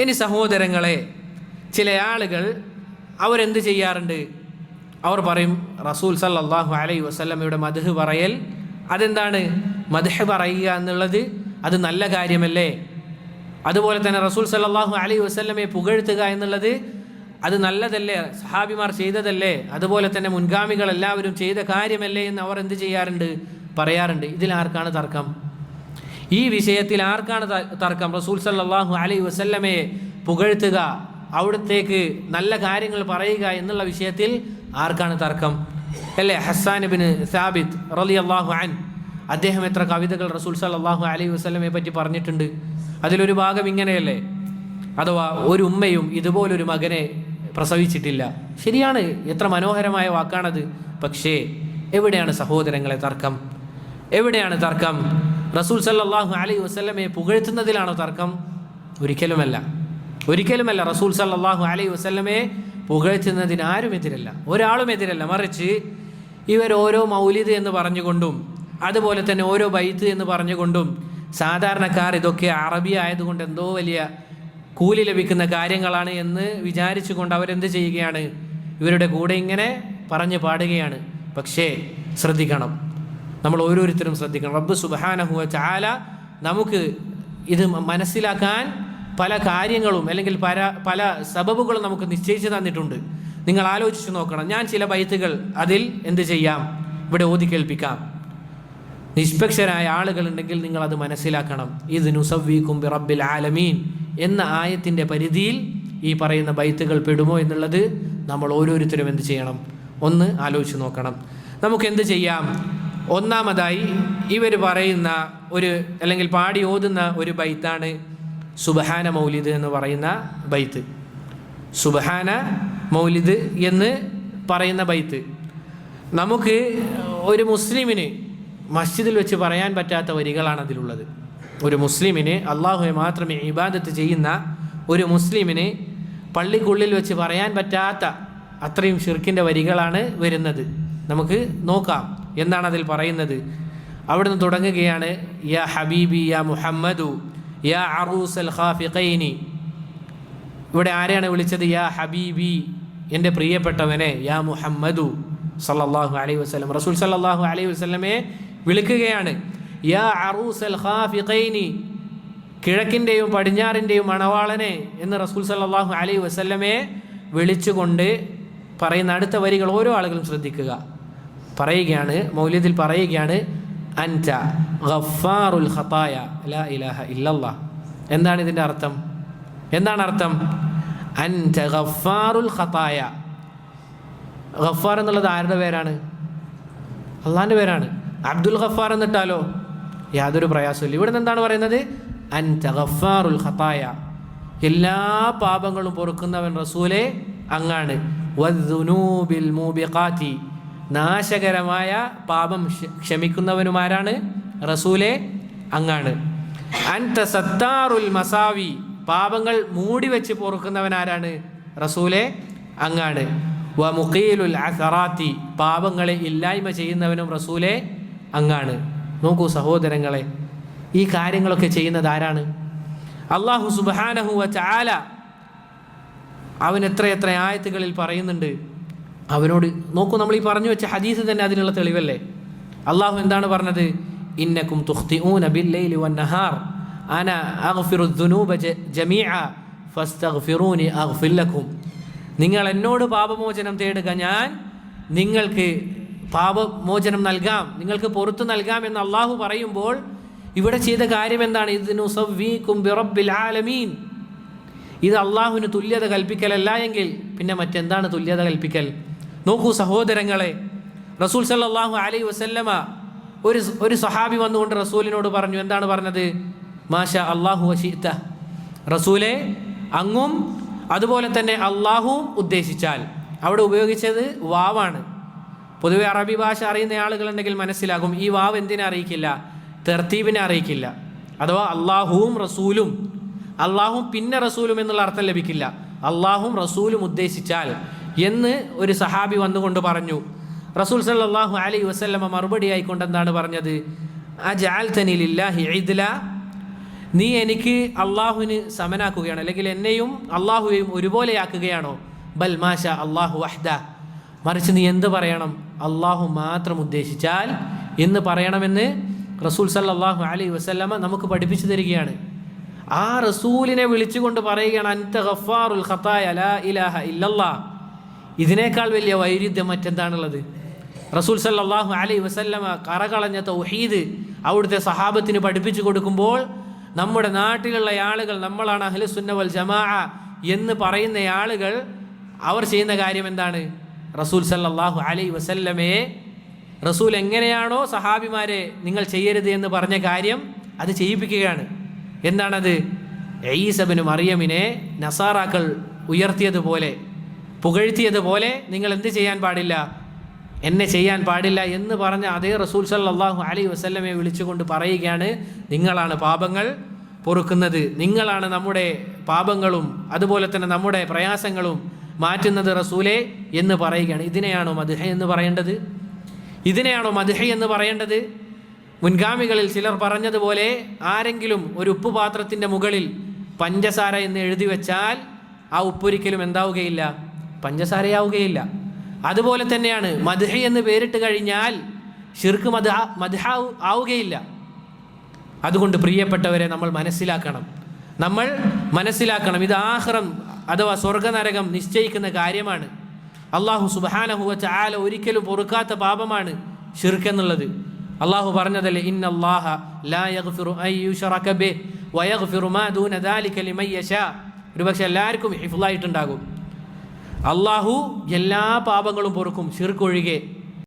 ഇനി സഹോദരങ്ങളെ ചില ആളുകൾ അവരെന്ത് ചെയ്യാറുണ്ട്? അവർ പറയും റസൂൽ സല്ലാഹു അലൈ വസല്ലമയുടെ മദ്ഹ് പറയൽ അതെന്താണ്? മദ്ഹ് പറയുക എന്നുള്ളത് അത് നല്ല കാര്യമല്ലേ? അതുപോലെ തന്നെ റസൂൽ സല്ലാഹു അലൈ വസല്ലമയെ പുകഴ്ത്തുക എന്നുള്ളത് അത് നല്ലതല്ലേ? സഹാബിമാർ ചെയ്തതല്ലേ? അതുപോലെ തന്നെ മുൻഗാമികൾ എല്ലാവരും ചെയ്ത കാര്യമല്ലേ എന്ന് അവർ എന്ത് ചെയ്യാറുണ്ട്? പറയാറുണ്ട്. ഇതിൽ ആർക്കാണ് തർക്കം? ഈ വിഷയത്തിൽ ആർക്കാണ് തർക്കം? റസൂൽ സല്ലാഹു അലൈ വസല്ലമയെ പുകഴ്ത്തുക അവിടത്തേക്ക് നല്ല കാര്യങ്ങൾ പറയുക എന്നുള്ള വിഷയത്തിൽ ആർക്കാണ് തർക്കം? അല്ലേ? ഹസ്സാൻ ബിൻ സാബിത്ത് അള്ളാഹു അൻ അദ്ദേഹം എത്ര കവിതകൾ റസൂൽ സല്ലാഹു അലൈഹി വസ്ലമയെ പറ്റി പറഞ്ഞിട്ടുണ്ട്. അതിലൊരു ഭാഗം ഇങ്ങനെയല്ലേ? അഥവാ ഒരു ഉമ്മയും ഇതുപോലൊരു മകനെ പ്രസവിച്ചിട്ടില്ല. ശരിയാണ് എത്ര മനോഹരമായ വാക്കാണത്. പക്ഷേ എവിടെയാണ് സഹോദരങ്ങളെ തർക്കം? എവിടെയാണ് തർക്കം? റസൂൽ സല്ലാഹു അലൈ വസ്ലമയെ പുകഴ്ത്തുന്നതിലാണോ തർക്കം. ഒരിക്കലുമല്ല. ഒരിക്കലുമല്ല റസൂൽ സല്ലാഹു അലൈ വസ്ലമയെ പുകഴ്ത്തുന്നതിന് ആരും എതിരല്ല. ഒരാളും എതിരല്ല. മറിച്ച് ഇവർ ഓരോ മൗലിദ് എന്ന് പറഞ്ഞുകൊണ്ടും അതുപോലെ തന്നെ ഓരോ ബൈത്ത് എന്ന് പറഞ്ഞുകൊണ്ടും സാധാരണക്കാർ ഇതൊക്കെ അറബി ആയതുകൊണ്ട് എന്തോ വലിയ കൂലി ലഭിക്കുന്ന കാര്യങ്ങളാണ് എന്ന് വിചാരിച്ചുകൊണ്ട് അവരെന്ത് ചെയ്യുകയാണ്? ഇവരുടെ കൂടെ ഇങ്ങനെ പറഞ്ഞു പാടുകയാണ്. പക്ഷേ ശ്രദ്ധിക്കണം. നമ്മൾ ഓരോരുത്തരും ശ്രദ്ധിക്കണം. റബ്ബ് സുബഹാനഹുവ ചാല നമുക്ക് ഇത് മനസ്സിലാക്കാൻ പല കാര്യങ്ങളും അല്ലെങ്കിൽ പല പല സബബുകളും നമുക്ക് നിശ്ചയിച്ചു തന്നിട്ടുണ്ട്. നിങ്ങൾ ആലോചിച്ച് നോക്കണം. ഞാൻ ചില ബൈത്തുകൾ അതിൽ എന്ത് ചെയ്യാം? ഇവിടെ ഓതി കേൾപ്പിക്കാം. നിഷ്പക്ഷരായ ആളുകളുണ്ടെങ്കിൽ നിങ്ങൾ അത് മനസ്സിലാക്കണം. ഇത് നുസവീക്കും റബ്ബിൽ ആലമീൻ എന്ന ആയത്തിന്റെ പരിധിയിൽ ഈ പറയുന്ന ബൈത്തുകൾ പെടുമോ എന്നുള്ളത് നമ്മൾ ഓരോരുത്തരും എന്ത് ചെയ്യണം? ഒന്ന് ആലോചിച്ച് നോക്കണം. നമുക്ക് എന്ത് ചെയ്യാം? ഒന്നാമതായി ഇവർ പറയുന്ന ഒരു അല്ലെങ്കിൽ പാടി ഓതുന്ന ഒരു ബൈത്താണ് സുബഹാന മൗലിദ് എന്ന് പറയുന്ന ബൈത്ത്. സുബഹാന മൗലിദ് എന്ന് പറയുന്ന ബൈത്ത്. നമുക്ക് ഒരു മുസ്ലിമിന് മസ്ജിദിൽ വെച്ച് പറയാൻ പറ്റാത്ത വരികളാണ് അതിലുള്ളത്. ഒരു മുസ്ലിമിന് അള്ളാഹുവെ മാത്രമേ ഇബാദത്ത് ചെയ്യുന്ന ഒരു മുസ്ലിമിന് പള്ളിക്കുള്ളിൽ വെച്ച് പറയാൻ പറ്റാത്ത അത്രയും ഷിർക്കിന്റെ വരികളാണ് വരുന്നത്. നമുക്ക് നോക്കാം. എന്താണ് അതിൽ പറയുന്നത്. അവിടുന്ന് തുടങ്ങുകയാണ് യാ ഹബീബി യാ മുഹമ്മദു യാ അറൂസൽ ഖാഫിഖൈനി. ഇവിടെ ആരെയാണ് വിളിച്ചത്? യാ ഹബീബി എന്റെ പ്രിയപ്പെട്ടവനെ യാ മുഹമ്മദു സല്ലല്ലാഹു അലൈഹി വസല്ലം. റസൂൽ സല്ലല്ലാഹു അലൈഹി വസല്ലമയെ വിളിക്കുകയാണ് യാ അറൂസൽ ഖാഫിഖൈനി കിഴക്കിന്റെയും പടിഞ്ഞാറിന്റെയും മണവാളനെ എന്ന് റസൂൽ സല്ലല്ലാഹു അലൈഹി വസല്ലമയെ വിളിച്ചുകൊണ്ട് പറയുന്ന അടുത്ത വരികൾ ഓരോ ആളുകളും ശ്രദ്ധിക്കുക. പറയുകയാണ് മൗല്യത്തിൽ പറയുകയാണ് അന്റ ഗഫാറുൽ ഖതായ ലാ ഇലാഹ ഇല്ലല്ലാ എന്താണ് ഇതിന്റെ അർത്ഥം? എന്താണ് അർത്ഥം? അന്റ ഗഫാറുൽ ഖതായ. ഗഫാർ എന്നുള്ളത് ആരുടെ പേരാണ്? അള്ളാന്റെ പേരാണ്. അബ്ദുൽ ഗഫാർ എന്നിട്ടാലോ? യാതൊരു പ്രയാസമില്ല ഇവിടെ നിന്ന് എന്താണ് പറയുന്നത്? അന്റ ഗഫാറുൽ ഖതായ. എല്ലാ പാപങ്ങളും പൊറുക്കുന്നവൻ റസൂലെ അങ്ങാണ്. വദ്ദുനൂബിൽ മൂബിഖാത്തി. നാശകരമായ പാപം ക്ഷമിക്കുന്നവനുമാരാണ് റസൂലെ അങ്ങാണ്. അൻത സത്താറുൽ മസാവി പാപങ്ങൾ മൂടി വെച്ച് പൊറുക്കുന്നവനാരാണ് റസൂലെ അങ്ങാണ്. വ മുഖീലുൽ അസറാത്തി പാപങ്ങളെ ഇല്ലായ്മ ചെയ്യുന്നവനും റസൂലെ അങ്ങാണ്. നോക്കൂ സഹോദരങ്ങളെ ഈ കാര്യങ്ങളൊക്കെ ചെയ്യുന്നത് ആരാണ്? അള്ളാഹു സുബാനഹു വ ചാല അവൻ എത്ര എത്ര ആയത്തുകളിൽ പറയുന്നുണ്ട്? അവനോട് നോക്കൂ നമ്മൾ ഈ പറഞ്ഞു വെച്ച ഹദീസ് തന്നെ അതിനുള്ള തെളിവല്ലേ? അള്ളാഹു എന്താണ് പറഞ്ഞത്? ഇന്നക്കും തുഖ്തിഊന ബില്ലൈലി വന്നഹാർ. അന അഗ്ഫിറു ദുനൂബ ഫസ്തഗ്ഫിറൂനി അഗ്ഫില്ലക്കും നിങ്ങൾ എന്നോട് പാപമോചനം തേടുക ഞാൻ നിങ്ങൾക്ക് പാപമോചനം നൽകാം. നിങ്ങൾക്ക് പുറത്തു നൽകാം എന്ന് അള്ളാഹു പറയുമ്പോൾ ഇവിടെ ചെയ്ത കാര്യം എന്താണ്? ഇതിനു സവ്വീക്കും ബിറബ്ബിൽ ആലമീൻ. ഇത് അള്ളാഹുവിന് തുല്യത കൽപ്പിക്കലല്ല എങ്കിൽ പിന്നെ മറ്റെന്താണ് തുല്യത കൽപ്പിക്കൽ? നോക്കൂ സഹോദരങ്ങളെ റസൂൽ സല്ലാഹു അലൈ വസല്ലമ ഒരു ഒരു സഹാബി വന്നുകൊണ്ട് റസൂലിനോട് പറഞ്ഞു എന്താണ് പറഞ്ഞത്? മാഷ അള്ളാഹു വശീത്ത റസൂലെ അങ്ങും അതുപോലെ തന്നെ അള്ളാഹുവും ഉദ്ദേശിച്ചാൽ അവിടെ ഉപയോഗിച്ചത് വാവാണ്. പൊതുവെ അറബി ഭാഷ അറിയുന്ന ആളുകൾ ആളുകളുണ്ടെങ്കിൽ മനസ്സിലാകും ഈ വാവ് എന്തിനെ അറിയിക്കില്ല? തെർത്തീബിനെ അറിയിക്കില്ല. അഥവാ അള്ളാഹുവും റസൂലും അള്ളാഹും പിന്നെ റസൂലും എന്നുള്ള അർത്ഥം ലഭിക്കില്ല. അള്ളാഹും റസൂലും ഉദ്ദേശിച്ചാൽ എന്ന് ഒരു സഹാബി വന്നുകൊണ്ട് പറഞ്ഞു. റസൂൽ സല്ലാഹു അലൈഹി വസല്ലമ മറുപടി ആയിക്കൊണ്ട് എന്താണ് പറഞ്ഞത്? അജാൽ തനിലില്ലാഹി ഇദ്ല. നീ എനിക്ക് അള്ളാഹുവിന് സമനാക്കുകയാണ്. അല്ലെങ്കിൽ എന്നെയും അള്ളാഹുവെയും ഒരുപോലെയാക്കുകയാണോ? ബൽ മാഷ അള്ളാഹു വഹ്ദ. മറിച്ച് നീ എന്ത് പറയണം? അള്ളാഹു മാത്രം ഉദ്ദേശിച്ചാൽ എന്ന് പറയണമെന്ന് റസൂൽ സല്ലാഹു അലൈഹി വസല്ലമ നമുക്ക് പഠിപ്പിച്ചു തരികയാണ്. ആ റസൂലിനെ വിളിച്ചുകൊണ്ട് പറയുകയാണ് അൻത ഗഫാറുൽ ഖത്തായ ലാ ഇലാഹ ഇല്ലല്ലാ. ഇതിനേക്കാൾ വലിയ വൈരുദ്ധ്യം മറ്റെന്താണുള്ളത്? റസൂൽ സല്ലാഹു അലൈ വസല്ലമ കറകളഞ്ഞ തൗഹീദ് അവിടുത്തെ സഹാബത്തിന് പഠിപ്പിച്ചു കൊടുക്കുമ്പോൾ നമ്മുടെ നാട്ടിലുള്ള ആളുകൾ നമ്മളാണ് അഹ്ലു സുന്നവൽ ജമാ എന്ന് പറയുന്ന ആളുകൾ അവർ ചെയ്യുന്ന കാര്യം എന്താണ്? റസൂൽ സല്ലാഹു അലൈ വസല്ലമയെ റസൂൽ എങ്ങനെയാണോ സഹാബിമാരെ നിങ്ങൾ ചെയ്യരുത് എന്ന് പറഞ്ഞ കാര്യം അത് ചെയ്യിപ്പിക്കുകയാണ്. എന്താണത്? ഈസബിന് മറിയമിനെ നസാറാക്കൾ ഉയർത്തിയതുപോലെ പുകഴ്ത്തിയതുപോലെ നിങ്ങൾ എന്ത് ചെയ്യാൻ പാടില്ല? എന്നെ ചെയ്യാൻ പാടില്ല എന്ന് പറഞ്ഞ അതേ റസൂൽ സല്ലാഹു അലി വസല്ലമയെ വിളിച്ചുകൊണ്ട് പറയുകയാണ് നിങ്ങളാണ് പാപങ്ങൾ പൊറുക്കുന്നത്. നിങ്ങളാണ് നമ്മുടെ പാപങ്ങളും അതുപോലെ തന്നെ നമ്മുടെ പ്രയാസങ്ങളും മാറ്റുന്നത് റസൂലെ എന്ന് പറയുകയാണ്. ഇതിനെയാണോ മധുഹ എന്ന് പറയേണ്ടത്? ഇതിനെയാണോ മധുഹ എന്ന് പറയേണ്ടത്? മുൻഗാമികളിൽ ചിലർ പറഞ്ഞതുപോലെ ആരെങ്കിലും ഒരു ഉപ്പ് പാത്രത്തിന്റെ മുകളിൽ പഞ്ചസാര എന്ന് എഴുതി വെച്ചാൽ ആ ഉപ്പൊരിക്കലും എന്താവുകയില്ല. പഞ്ചസാരയാവുകയില്ല. അതുപോലെ തന്നെയാണ് മദ്ഹി എന്ന് പേരിട്ട് കഴിഞ്ഞാൽ ഷിർക്ക് മദ്ഹ മദ്ഹ ആവുകയില്ല. അതുകൊണ്ട് പ്രിയപ്പെട്ടവരെ നമ്മൾ മനസ്സിലാക്കണം. നമ്മൾ മനസ്സിലാക്കണം. ഇത് ആഹ്റം അഥവാ സ്വർഗനരകം നിശ്ചയിക്കുന്ന കാര്യമാണ്. അള്ളാഹു സുബാനഹുവ ചാല ഒരിക്കലും പൊറുക്കാത്ത പാപമാണ് ഷിർക്ക് എന്നുള്ളത്. അള്ളാഹു പറഞ്ഞതല്ലേ ഇന്ന അല്ലാഹ ലാ യഗ്ഫിറു മാ ദൂന ദാലിക ലിമൻ യശാ. ഒരുപക്ഷെ എല്ലാവർക്കും ഹിഫ്ലായിട്ടുണ്ടാകും അള്ളാഹു എല്ലാ പാപങ്ങളും പൊറുക്കും ഷിർക്ക് ഒഴികെ